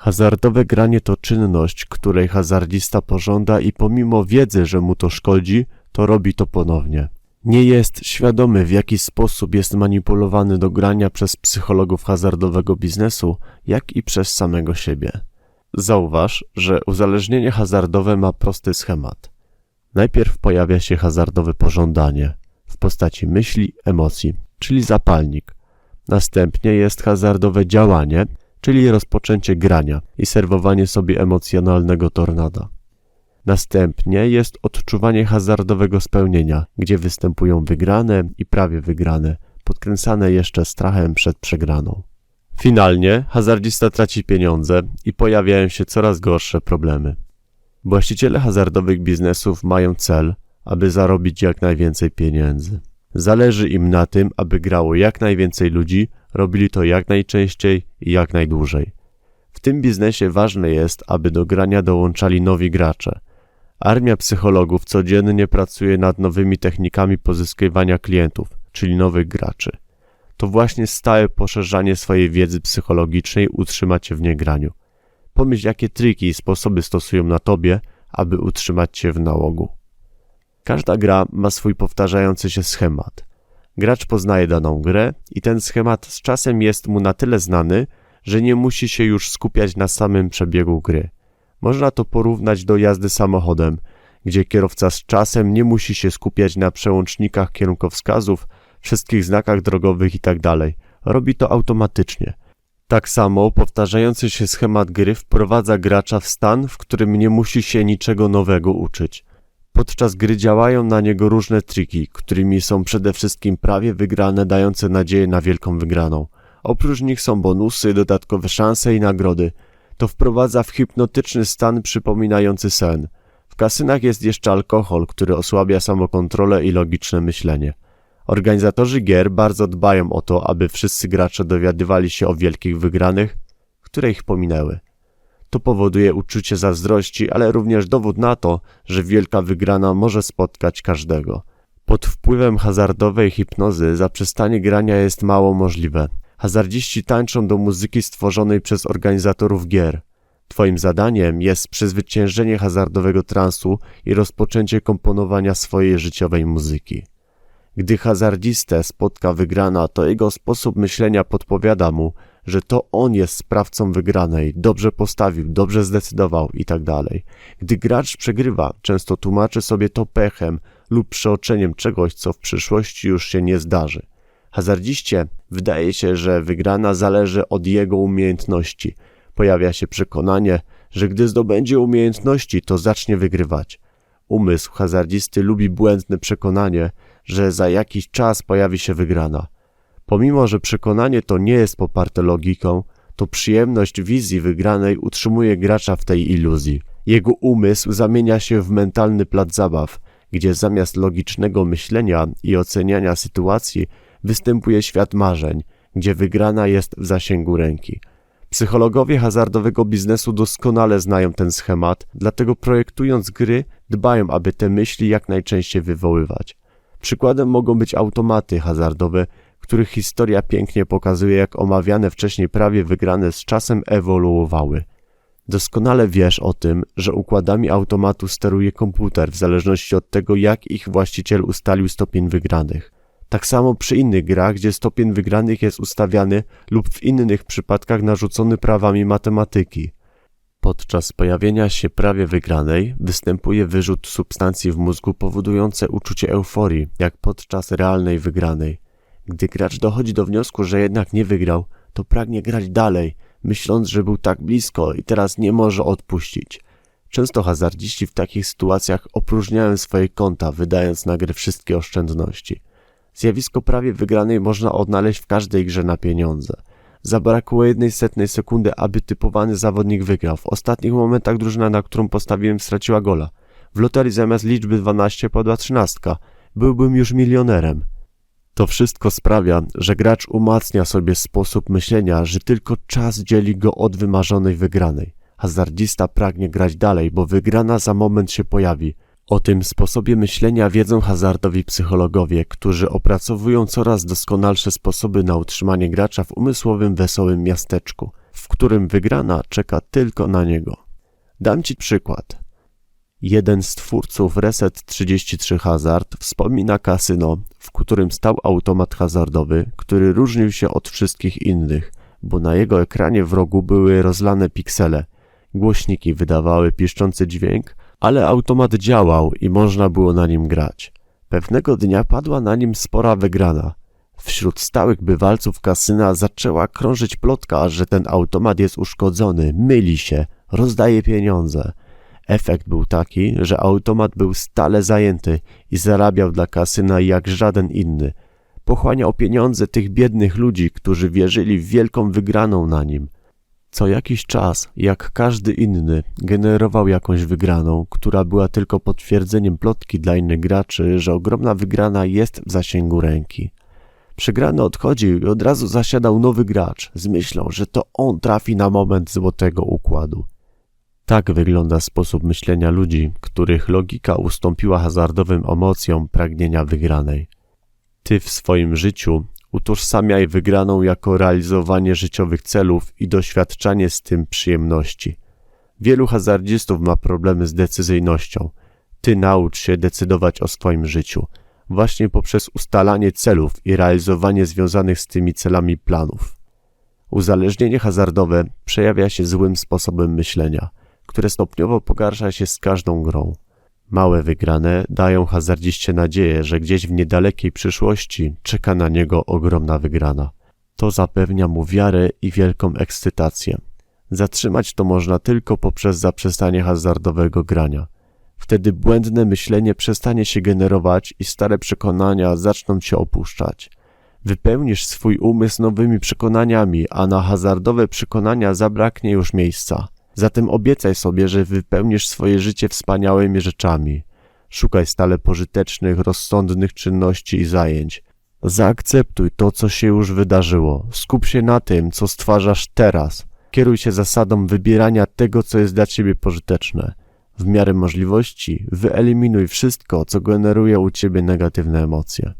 Hazardowe granie to czynność, której hazardista pożąda i pomimo wiedzy, że mu to szkodzi, to robi to ponownie. Nie jest świadomy, w jaki sposób jest manipulowany do grania przez psychologów hazardowego biznesu, jak i przez samego siebie. Zauważ, że uzależnienie hazardowe ma prosty schemat. Najpierw pojawia się hazardowe pożądanie w postaci myśli, emocji, czyli zapalnik. Następnie jest hazardowe działanie, czyli rozpoczęcie grania i serwowanie sobie emocjonalnego tornada. Następnie jest odczuwanie hazardowego spełnienia, gdzie występują wygrane i prawie wygrane, podkręcane jeszcze strachem przed przegraną. Finalnie hazardzista traci pieniądze i pojawiają się coraz gorsze problemy. Właściciele hazardowych biznesów mają cel, aby zarobić jak najwięcej pieniędzy. Zależy im na tym, aby grało jak najwięcej ludzi, robili to jak najczęściej i jak najdłużej. W tym biznesie ważne jest, aby do grania dołączali nowi gracze. Armia psychologów codziennie pracuje nad nowymi technikami pozyskiwania klientów, czyli nowych graczy. To właśnie stałe poszerzanie swojej wiedzy psychologicznej utrzyma cię w niegraniu. Pomyśl, jakie triki i sposoby stosują na tobie, aby utrzymać cię w nałogu. Każda gra ma swój powtarzający się schemat. Gracz poznaje daną grę i ten schemat z czasem jest mu na tyle znany, że nie musi się już skupiać na samym przebiegu gry. Można to porównać do jazdy samochodem, gdzie kierowca z czasem nie musi się skupiać na przełącznikach kierunkowskazów, wszystkich znakach drogowych itd. Robi to automatycznie. Tak samo powtarzający się schemat gry wprowadza gracza w stan, w którym nie musi się niczego nowego uczyć. Podczas gry działają na niego różne triki, którymi są przede wszystkim prawie wygrane, dające nadzieję na wielką wygraną. Oprócz nich są bonusy, dodatkowe szanse i nagrody. To wprowadza w hipnotyczny stan przypominający sen. W kasynach jest jeszcze alkohol, który osłabia samokontrolę i logiczne myślenie. Organizatorzy gier bardzo dbają o to, aby wszyscy gracze dowiadywali się o wielkich wygranych, które ich pominęły. To powoduje uczucie zazdrości, ale również dowód na to, że wielka wygrana może spotkać każdego. Pod wpływem hazardowej hipnozy zaprzestanie grania jest mało możliwe. Hazardziści tańczą do muzyki stworzonej przez organizatorów gier. Twoim zadaniem jest przezwyciężenie hazardowego transu i rozpoczęcie komponowania swojej życiowej muzyki. Gdy hazardzistę spotka wygrana, to jego sposób myślenia podpowiada mu, że to on jest sprawcą wygranej, dobrze postawił, dobrze zdecydował itd. Tak Gdy gracz przegrywa, często tłumaczy sobie to pechem lub przeoczeniem czegoś, co w przyszłości już się nie zdarzy. Hazardziście wydaje się, że wygrana zależy od jego umiejętności. Pojawia się przekonanie, że gdy zdobędzie umiejętności, to zacznie wygrywać. Umysł hazardzisty lubi błędne przekonanie, że za jakiś czas pojawi się wygrana. Pomimo, że przekonanie to nie jest poparte logiką, to przyjemność wizji wygranej utrzymuje gracza w tej iluzji. Jego umysł zamienia się w mentalny plac zabaw, gdzie zamiast logicznego myślenia i oceniania sytuacji występuje świat marzeń, gdzie wygrana jest w zasięgu ręki. Psychologowie hazardowego biznesu doskonale znają ten schemat, dlatego projektując gry dbają, aby te myśli jak najczęściej wywoływać. Przykładem mogą być automaty hazardowe, których historia pięknie pokazuje, jak omawiane wcześniej prawie wygrane z czasem ewoluowały. Doskonale wiesz o tym, że układami automatu steruje komputer w zależności od tego, jak ich właściciel ustalił stopień wygranych. Tak samo przy innych grach, gdzie stopień wygranych jest ustawiany lub w innych przypadkach narzucony prawami matematyki. Podczas pojawienia się prawie wygranej występuje wyrzut substancji w mózgu powodujące uczucie euforii, jak podczas realnej wygranej. Gdy gracz dochodzi do wniosku, że jednak nie wygrał, to pragnie grać dalej, myśląc, że był tak blisko i teraz nie może odpuścić. Często hazardziści w takich sytuacjach opróżniają swoje konta, wydając na grę wszystkie oszczędności. Zjawisko prawie wygranej można odnaleźć w każdej grze na pieniądze. Zabrakło jednej setnej sekundy, aby typowany zawodnik wygrał. W ostatnich momentach drużyna, na którą postawiłem, straciła gola. W loterii zamiast liczby 12 podła 13. Byłbym już milionerem. To wszystko sprawia, że gracz umacnia sobie sposób myślenia, że tylko czas dzieli go od wymarzonej wygranej. Hazardzista pragnie grać dalej, bo wygrana za moment się pojawi. O tym sposobie myślenia wiedzą hazardowi psychologowie, którzy opracowują coraz doskonalsze sposoby na utrzymanie gracza w umysłowym wesołym miasteczku. w którym wygrana czeka tylko na niego. Dam Ci przykład. Jeden z twórców Reset 33 Hazard wspomina kasyno, w którym stał automat hazardowy, który różnił się od wszystkich innych, bo na jego ekranie w rogu były rozlane piksele. Głośniki wydawały piszczący dźwięk, ale automat działał i można było na nim grać. Pewnego dnia padła na nim spora wygrana. Wśród stałych bywalców kasyna zaczęła krążyć plotka, że ten automat jest uszkodzony, myli się, rozdaje pieniądze. Efekt był taki, że automat był stale zajęty i zarabiał dla kasyna jak żaden inny. Pochłaniał pieniądze tych biednych ludzi, którzy wierzyli w wielką wygraną na nim. Co jakiś czas, jak każdy inny, generował jakąś wygraną, która była tylko potwierdzeniem plotki dla innych graczy, że ogromna wygrana jest w zasięgu ręki. Przegrany odchodził i od razu zasiadał nowy gracz z myślą, że to on trafi na moment złotego układu. Tak wygląda sposób myślenia ludzi, których logika ustąpiła hazardowym emocjom pragnienia wygranej. Ty w swoim życiu utożsamiaj wygraną jako realizowanie życiowych celów i doświadczanie z tym przyjemności. Wielu hazardzistów ma problemy z decyzyjnością. Ty naucz się decydować o swoim życiu, właśnie poprzez ustalanie celów i realizowanie związanych z tymi celami planów. Uzależnienie hazardowe przejawia się złym sposobem myślenia, które stopniowo pogarsza się z każdą grą. Małe wygrane dają hazardziście nadzieję, że gdzieś w niedalekiej przyszłości czeka na niego ogromna wygrana. To zapewnia mu wiarę i wielką ekscytację. Zatrzymać to można tylko poprzez zaprzestanie hazardowego grania. Wtedy błędne myślenie przestanie się generować i stare przekonania zaczną cię opuszczać. Wypełnisz swój umysł nowymi przekonaniami, a na hazardowe przekonania zabraknie już miejsca. Zatem obiecaj sobie, że wypełnisz swoje życie wspaniałymi rzeczami. Szukaj stale pożytecznych, rozsądnych czynności i zajęć. Zaakceptuj to, co się już wydarzyło. Skup się na tym, co stwarzasz teraz. Kieruj się zasadą wybierania tego, co jest dla ciebie pożyteczne. W miarę możliwości wyeliminuj wszystko, co generuje u ciebie negatywne emocje.